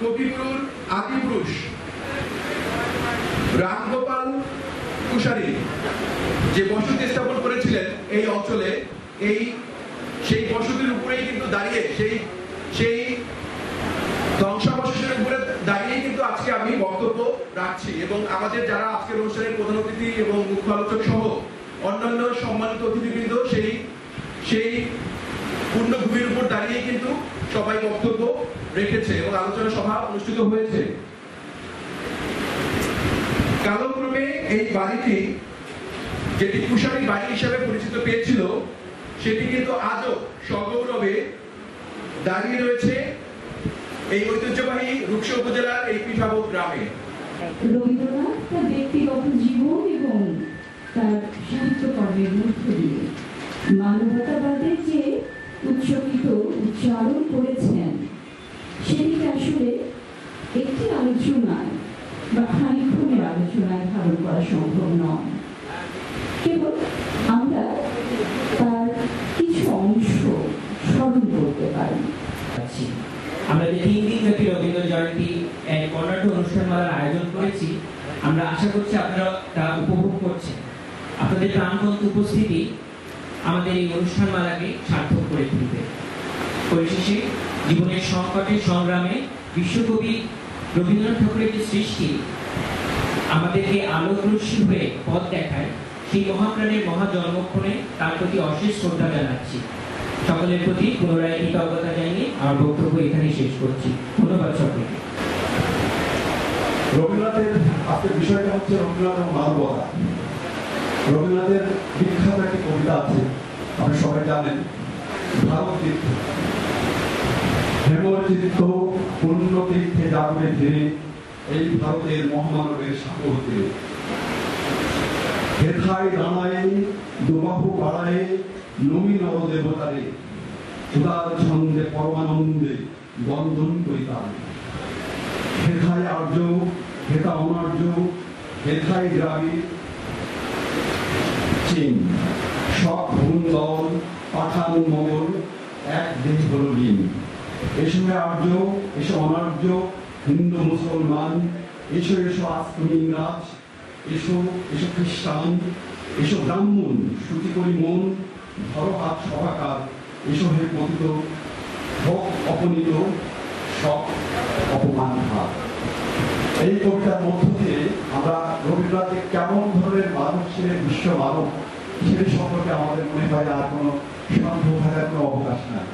কবিগুরুর আদিপুরুষ। রামগোপাল কুশারী যে বসতি স্থাপন করেছিলেন এই অঞ্চলে, এই সেই বসতির উপরেই কিন্তু দাঁড়িয়ে, সেই সেই ধ্বংসাবশেষের উপরে দাঁড়িয়ে কিন্তু আজকে আমি বক্তব্য রাখছি এবং আমাদের যারা আজকের অনুষ্ঠানের প্রধান অতিথি এবং মুখ্য আলোচক সহ অন্যান্য সম্মানিত অতিথিবৃন্দ, সেই সেই পূর্ণভূমির উপর দাঁড়িয়ে কিন্তু সবাই বক্তব্য রেখেছে এবং আলোচনা সভা অনুষ্ঠিত হয়েছে। কালক্রমে এই বাড়িটি, যেটি কুশারী বাড়ি হিসাবে পরিচিত পেয়েছিল, সেটি কিন্তু আজও সগৌরবে দাঁড়িয়ে রয়েছে এই ঐতিহ্যবাহী রূপসা উপজেলার এই পিঠাবোধ গ্রামে। রবীন্দ্রনাথ তার ব্যক্তিগত জীবন এবং তার সাহিত্যকর্মের মধ্য দিয়ে। মানবতাবাদের যে উচ্চকিত উচ্চারণ করেছেন সেটিকে আসলে একটি আলোচনায় বা খানিক্ষণের আলোচনায় ধারণ করা সম্ভব নয়। কেবল আমরা তার কিছু অংশ স্মরণ করতে পারি। আমরা যে তিন দিন ব্যাপী রবীন্দ্র জয়ন্তী এক বর্ণাঢ্য অনুষ্ঠানমালার আয়োজন করেছি, আমরা আশা করছি আপনারা তা উপভোগ করছেন। আপনাদের প্রাণবন্ত উপস্থিতি আমাদের এই অনুষ্ঠানমালাকে সার্থক করে তুলবে। পরিশেষে জীবনের সংকটে সংগ্রামে বিশ্বকবি রবীন্দ্রনাথ ঠাকুরের যে সৃষ্টি, আমাদেরকে আলোকরশ্মি হয়ে পথ দেখায়, সেই মহাপ্রাণের মহাজন্মক্ষণে তার প্রতি অশেষ শ্রদ্ধা জানাচ্ছি। সকলের প্রতি পুনরায় কৃতজ্ঞতা জানিয়ে আমার বক্তব্য এখানে শেষ করছি। ধন্যবাদ সকলকে। রবীন্দ্রনাথের আজকের বিষয়টা হচ্ছে রবীন্দ্রনাথ এবং মানবতা রবীন্দ্রনাথের বিখ্যাত একটি কবিতা আছে, আপনি সবাই জানেন ভারত তীর্থ চিত্ত পূর্ণ তীর্থে যাবে ধীরে এই ভারতের মহামানবের সাগরতে। হেথায় দাঁড়ায় দুবাহু বাড়ায় নমি নর দেবতারে উদার ছন্দে পরমানন্দে বন্ধন করিতাম। হেথায় আর্য হেথা অনার্য, হেথায় দ্রাবিড় চীন সব ভুল দল পাঠান মঙ্গল, এক দেশ হল লীন এসবে আর্য, এসো অনার্য, হিন্দু, মুসলমান, এসো এসো আস্তমি ইংরাজ, এসো এসো খ্রিস্টান, এসো ব্রাহ্মণ, শ্রুতি করি মন, ধরো হাত সভাকার, এসো হে পতিত হোক অপনীত সব অপমান ভাব এই কবিতার মধ্য দিয়ে আমরা রবীন্দ্রনাথের কেমন ধরনের মানুষ ছিলেন, বিশ্ব মানব সেটি সম্পর্কে আমাদের মনে হয় আর কোনো সন্দেহ থাকার কোনো অবকাশ নাই।